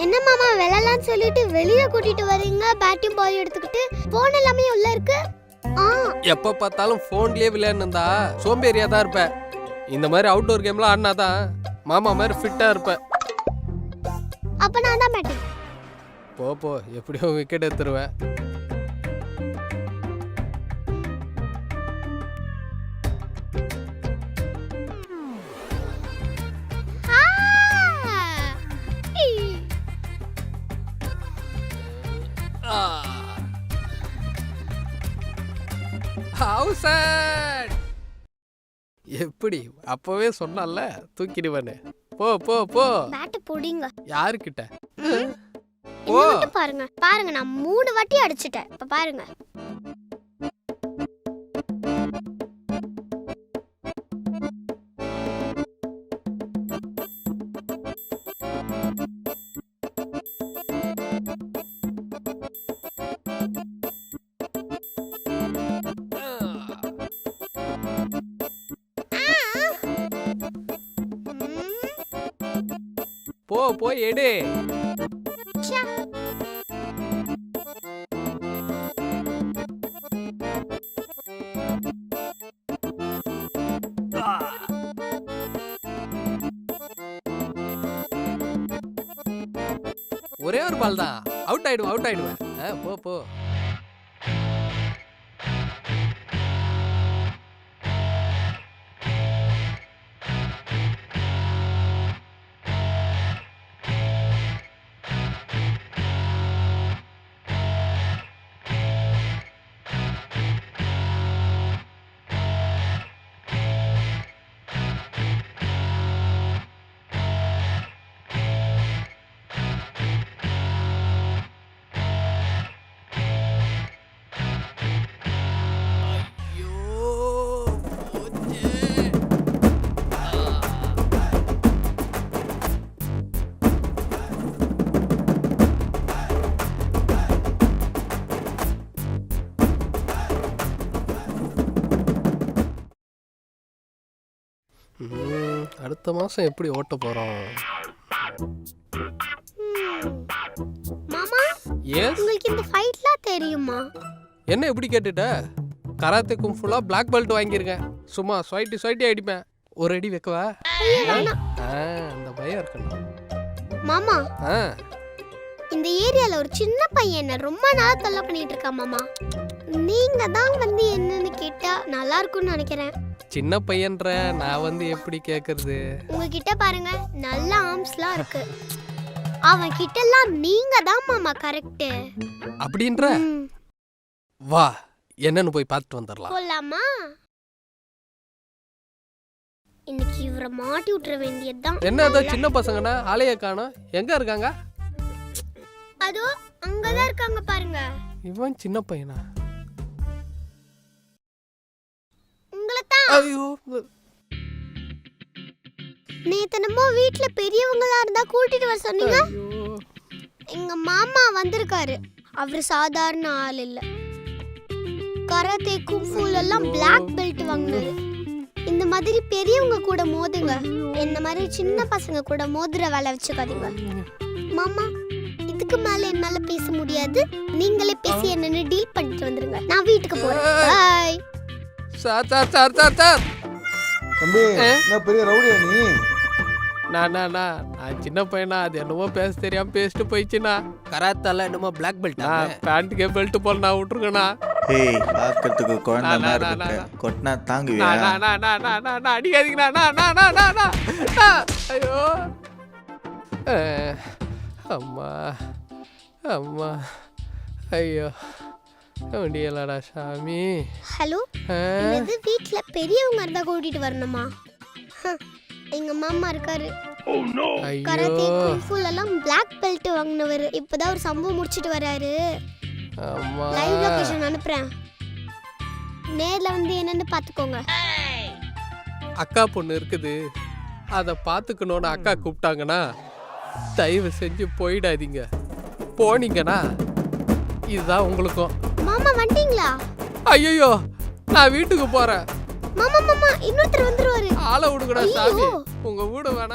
என்ன மாமா விளையாடலாம்னு சொல்லிட்டு வெளியில கூட்டிட்டு வரீங்க பேட்டும் பால் எடுத்துக்கிட்டு போன் எல்லாமே உள்ள இருக்கு? ஆ. எப்ப பார்த்தாலும் போன்லயே விளையாடுனா சோம்பேறியா தான் இருப்ப. இந்த மாதிரி அவுட்டோர் கேம்லாம் ஆடினாதான் மாமா மாதிரி ஃபிட்டா இருப்ப. அப்ப நான் தான் பேட்டிங் போ போ. எப்படியோ விக்கெட் எடுத்துருவேன். ஹவுசன்! எப்படி? அப்பவே சொன்னல தூக்கிடுவேன்னு. போ போ போ. பேட் புடிங்க. யாருக்கிட்ட? பாருங்க. பாருங்க நான் மூணு வாட்டி அடிச்சிட்டேன். இப்ப பாருங்க. போ போ எடு. ஒரே ஒரு பால் தான் அவுட் ஆயிடுவேன் அவுட் ஆயிடுவேன். போ போ. அடுத்த மாசம் எப்படி ஓட்ட போறோம்? ம். மாமா எஸ் உங்களுக்கு இந்த ஃபைட்லாம் தெரியுமா? என்ன எப்படி கேட்டுட்ட? கராத்தே கும்ஃபுல்லா பிளாக் பெல்ட் வாங்கியிருக்கேன் சும்மா ஸ்வைட்டி ஸ்வைட்டி அடிப்பேன் ஒரு அடி வைக்கவா. ஆ? அந்த பயம் இருக்கணும். மாமா ஆ. இந்த ஏரியால ஒரு சின்ன பையன் என்ன ரொம்ப நாள் தொல்லை பண்ணிட்டு இருக்கான் மாமா. நீங்க தான் வந்து என்னன்னு கேட்டா நல்லா இருக்கும்னு நினைக்கிறேன். சின்ன பையன்ற நான் வந்து எப்படி கேக்குறது? உங்ககிட்ட பாருங்க நல்ல ஆர்ம்ஸ்லாம் இருக்கு. அவன் கிட்டலாம் நீங்க தான் மாமா கரெக்ட் அப்படின்ற? வா என்னன்னு போய் பார்த்துட்டு வந்துடலாம் போலாமா? இன்னைக்கு இவரை மாட்டி விட்டுற வேண்டியதுதான். என்ன ஏதோ சின்ன பசங்கனா ஆளைய காணோம். எங்க இருக்காங்க? அதோ அங்கதான் இருக்காங்க பாருங்க. இவன் சின்ன பையனா? ஐயோ. நேத்து என்னமோ வீட்ல பெரியவங்களா இருந்தா கூட்டிட்டு வர சொன்னீங்க. எங்க மாமா வந்திருக்காரு. அவர் சாதாரண ஆள் இல்ல. கராத்தே கும்ஃபூல எல்லாம் பிளாக் பெல்ட் வாங்கினாரு இந்த மாதிரி பெரியவங்க கூட மோதுங்க. இந்த மாதிரி சின்ன பசங்க கூட மோதுற வேலை வச்சுக்காதீங்க. மாமா இதுக்கு மேல என்னால பேச முடியாது. நீங்களே பேசி என்னன்னு டீல் பண்ணிட்டு வந்துருங்க. நான் வீட்டுக்கு போறேன். Bye sir sir sir sir sir தம்பி? என்ன பெரிய ரவுடியா நீ நான் நான் நான் நான் சின்ன பையனா அது என்னமோ பேச தெரியாம பேசிட்டு போயிடுச்சுண்ணா கராத்தால என்னமோ பிளாக் பெல்ட் நான் பேண்ட்டுக்கே பெல்ட் போல நான் விட்டுருக்கேண்ணா ஏய் பார்க்கறதுக்கு குழந்தை நான், மாதிரி இருக்கு கொட்டினா தாங்குவியா நான் நான் நான் நான் நான் நான் நான் அடிக்காதீங்கண்ணா நான் நான் நான் நான் ஐயோ அம்மா அம்மா ஐயோ முடியலடா சாமி. ஹலோ? என்னது வீட்ல பெரியவங்க இருந்தா கூட்டிட்டு வரணுமா? எங்க மாமா இருக்காரு. கராத்தே ஐயோ குங்ஃபூல எல்லாம் பிளாக் பெல்ட் வாங்கினவர். இப்பதான் ஒரு சம்பவம் முடிச்சிட்டு வராரு. அம்மா. லைவ் லொகேஷன் அனுப்புறேன். நேர்ல வந்து என்னன்னு பாத்துக்கோங்க. அக்கா பொண்ணு இருக்குது. அதை பார்த்துக்கணுன்னு அக்கா கூப்பிட்டாங்கன்னா தயவு செஞ்சு போயிடாதீங்க. போனீங்கன்னா இதுதான் உங்களுக்கும். மாமா வந்துட்டீங்களா ஐயோ நான் வீட்டுக்கு போறேன். மாமா மாமா இன்னொருத்தர் வந்துருவாரு. ஆளை விடுங்கடா சாமி. உங்க வீடு வேணா